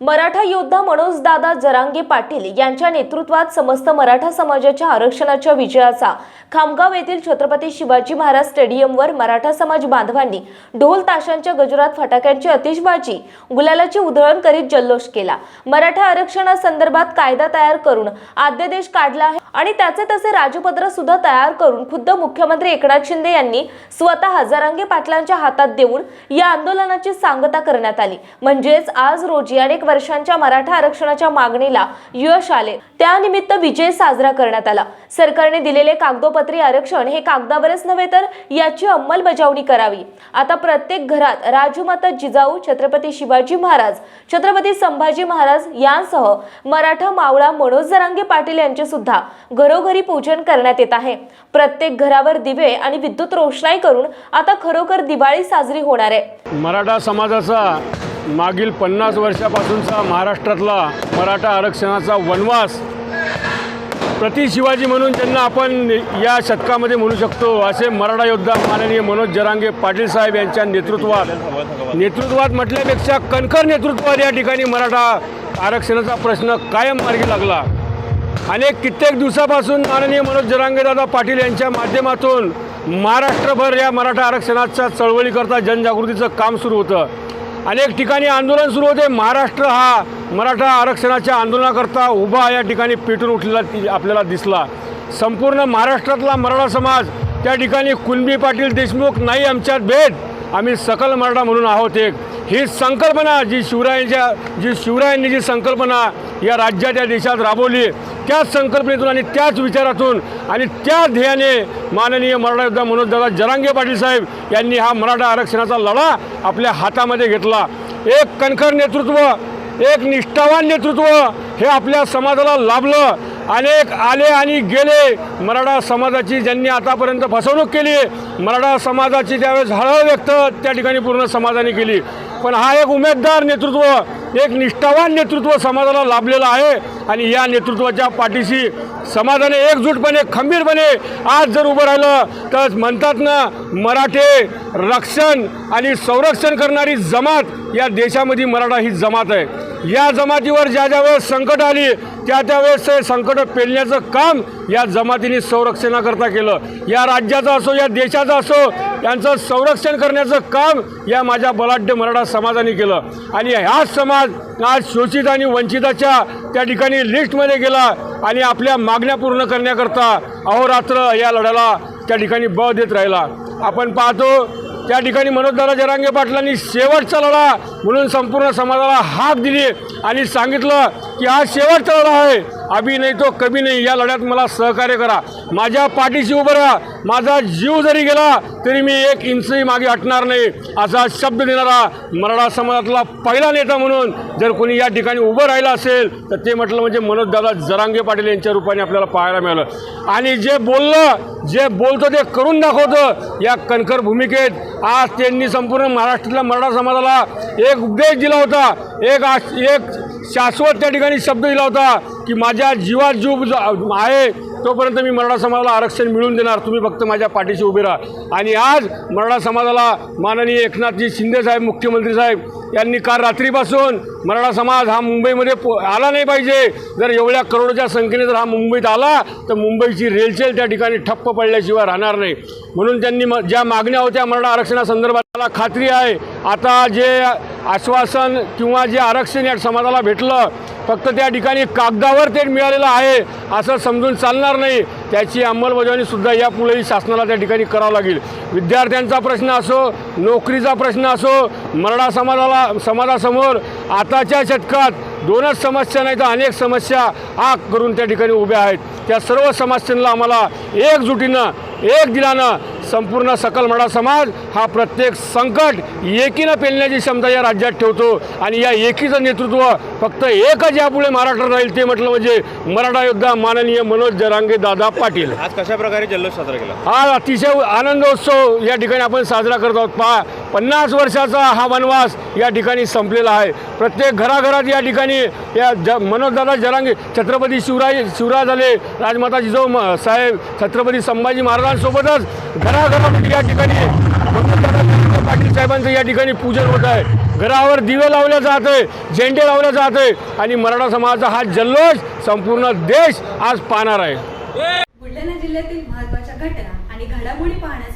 मराठा योद्धा मनोजदादा जरांगे पाटील यांच्या नेतृत्वात समस्त मराठा समाजाच्या आरक्षणाच्या विजयाचा खामगाव येथील छत्रपती शिवाजी महाराज स्टेडियमवर मराठा समाज बांधवांनी ढोल ताशांच्या गजरात फटाक्यांची अतिशबाजी गुलालाची उधळण करीत जल्लोष केला. मराठा आरक्षणासंदर्भात कायदा तयार करून आद्यदेश काढला आहे आणि त्याचे तसे राजपत्र सुद्धा तयार करून खुद्द मुख्यमंत्री एकनाथ शिंदे यांनी स्वतः जरांगे पाटलांच्या हातात देऊन या आंदोलनाची सांगता करण्यात आली. म्हणजेच आज रोजी अनेक वर्षांच्या मराठा आरक्षणाच्या मागणीला यश आले. त्यानिमित्त विजय साजरा करण्यात आला. सरकारने दिलेले कागदोपत्री आरक्षण हे कागदावरच नव्हे तर याची अंमलबजावणी करावी. आता प्रत्येक घरात राजमाता जिजाऊ छत्रपती शिवाजी महाराज छत्रपती संभाजी महाराज यांसह मराठा मावळा मनोज जरांगे पाटील यांचे सुद्धा घरोघरी पूजन करण्यात येत आहे. प्रत्येक घरावर दिवे आणि विद्युत रोषणाई करून आता खरोखर दिवाळी साजरी होणार आहे. मराठा समाजाचा मागील पन्नास वर्षापासूनचा महाराष्ट्रातला मराठा आरक्षणाचा वनवास प्रति शिवाजी म्हणून ज्यांना आपण या शतकामध्ये म्हणू शकतो. असे मराठा योद्धा माननीय मनोज जरांगे पाटील साहेब यांच्या नेतृत्वात. नेतृत्वात म्हटल्यापेक्षा कणखर नेतृत्वात या ठिकाणी मराठा आरक्षणाचा प्रश्न कायम मार्गी लागला. अनेक कित्येक दिवसापासून माननीय मनोज जरांगेदादा पाटील यांच्या माध्यमातून महाराष्ट्रभर या मराठा आरक्षणाच्या चळवळीकरता जनजागृतीचं काम सुरू होतं. अनेक ठिकाणी आंदोलन सुरू होते. महाराष्ट्र हा मराठा आरक्षणाच्या आंदोलनाकरता उभा या ठिकाणी पेटून उठलेला आपल्याला दिसला. संपूर्ण महाराष्ट्रातला मराठा समाज त्या ठिकाणी कुणबी पाटील देशमुख नाही आमच्यात भेद. आम्ही सकल मराठा म्हणून आहोत एक. ही संकल्पना जी शिवरायांच्या जी शिवरायांनी जी संकल्पना या राज्यात या देशात राबवली त्याच संकल्पनेतून आणि त्याच विचारातून आणि त्या ध्येयाने माननीय मराठा योद्धा मनोजदादा जरांगे पाटील साहेब यांनी हा मराठा आरक्षणाचा लढा आपल्या हातामध्ये घेतला. एक कणखर नेतृत्व एक निष्ठावान नेतृत्व हे आपल्या समाजाला लाभलं. अनेक आले आणि गेले. मराठा समाजाची ज्यांनी आतापर्यंत फसवणूक केली मराठा समाजाची त्यावेळेस हळहळ व्यक्त त्या ठिकाणी पूर्ण समाजाने केली. पण हा एक उमेदवार नेतृत्व एक निष्ठावान नेतृत्व समाजाला लाभलेलं आहे आणि या नेतृत्वाच्या पाठीशी समाजाने एकजूटपणे खंबीरपणे आज जर उभं राहिलं तर म्हणतात ना मराठे रक्षण आणि संरक्षण करणारी जमात या देशामध्ये मराठा ही जमात आहे. या जमातीवर ज्या ज्या वेळेस संकट आली त्या त्यावेळेस हे संकट पेलण्याचं काम या जमातीने संरक्षणाकरता केलं. या राज्याचं असो या देशाचं असो यांचं संरक्षण करण्याचं काम या माझ्या बलाढ्य मराठा समाजाने केलं. आणि हा समाज आज शोषित आणि वंचिताच्या त्या ठिकाणी लिस्टमध्ये गेला आणि आपल्या मागण्या पूर्ण करण्याकरता अहोरात्र या लढ्याला त्या ठिकाणी बळ देत राहिला. आपण पाहतो त्या ठिकाणी मनोजदादा जरांगे पाटलांनी शेवटचा लढा म्हणून संपूर्ण समाजाला हाक दिली. आणि सांगितलं की हा शेवटचा लढा आहे. अभि नाही तो कमी नाही. या लढ्यात मला सहकार्य करा. माझ्या पाठीशी उभं राहा. माझा जीव जरी गेला तरी मी एक इंचही मागे हटणार नाही. असा शब्द देणारा मराठा समाजातला पहिला नेता म्हणून जर कोणी या ठिकाणी उभं राहिलं असेल तर ते म्हटलं म्हणजे मनोजदादा जरांगे पाटील यांच्या रूपाने आपल्याला पाहायला मिळालं. आणि जे बोललं जे बोलतं ते करून दाखवतं या कणखर भूमिकेत. आज त्यांनी संपूर्ण महाराष्ट्रातल्या मराठा समाजाला एक उपदेश दिला होता. एक आश एक शाश्वत त्या ठिकाणी शब्द दिला होता की माझ्या जीवात जीव आहे. तोपर्यंत मी मराठा समाजाला आरक्षण मिळवून देणार. तुम्ही फक्त माझ्या पाठीशी उभे राहा. आणि आज मराठा समाजाला माननीय एकनाथजी शिंदे साहेब मुख्यमंत्री साहेब यांनी काल रात्रीपासून मराठा समाज हा मुंबईमध्ये पो आला नाही पाहिजे. जर एवढ्या करोडच्या संख्येने जर हा मुंबईत आला तर मुंबईची रेलचेल त्या ठिकाणी ठप्प पडल्याशिवाय राहणार नाही. म्हणून त्यांनी म ज्या मागण्या होत्या मराठा आरक्षणासंदर्भात मला खात्री आहे. आता जे आश्वासन किंवा जे आरक्षण या समाजाला भेटलं फक्त त्या ठिकाणी कागदावर ते मिळालेलं आहे असं समजून चालणार नाही. त्याची अंमलबजावणीसुद्धा यापुढेही शासनाला त्या ठिकाणी करावं लागेल. विद्यार्थ्यांचा प्रश्न असो नोकरीचा प्रश्न असो मराठा समाजाला समाजासमोर आताच्या शतकात दोनच समस्या नाही तर अनेक समस्या आग करून त्या ठिकाणी उभ्या आहेत. त्या सर्व समस्यांना आम्हाला एकजुटीनं एक दिलानं संपूर्ण सकल मराठा समाज हा प्रत्येक संकट एकीनं पेलण्याची क्षमता या राज्यात ठेवतो. आणि या एकीचं नेतृत्व फक्त एकच यापुढे महाराष्ट्रात राहील ते म्हटलं म्हणजे मराठा योद्धा माननीय मनोज जरांगे दादा पाटील. आज कशा प्रकारे जल्लोष साजरा केला? हा अतिशय आनंदोत्सव या ठिकाणी आपण साजरा करत आहोत. पहा पन्नास वर्षाचा हा वनवास या ठिकाणी संपलेला आहे. प्रत्येक घराघरात या ठिकाणी या ज मनोजदादा जरांगे छत्रपती शिवराय शिवराज आले राजमाता जिजाऊ साहेब छत्रपती संभाजी महाराजांसोबतच घराघरामध्ये या ठिकाणी मनोजदादा पाटील साहेबांचं या ठिकाणी पूजन होत आहे. घरावर दिवे लावले जात आहे झेंडे लावले जात आहे आणि मराठा समाजाचा हा जल्लोष संपूर्ण देश आज पाहणार आहे. बुलढाणा जिल्ह्यातील महत्त्वाच्या घटना आणि घडामोडी पाहण्यासाठी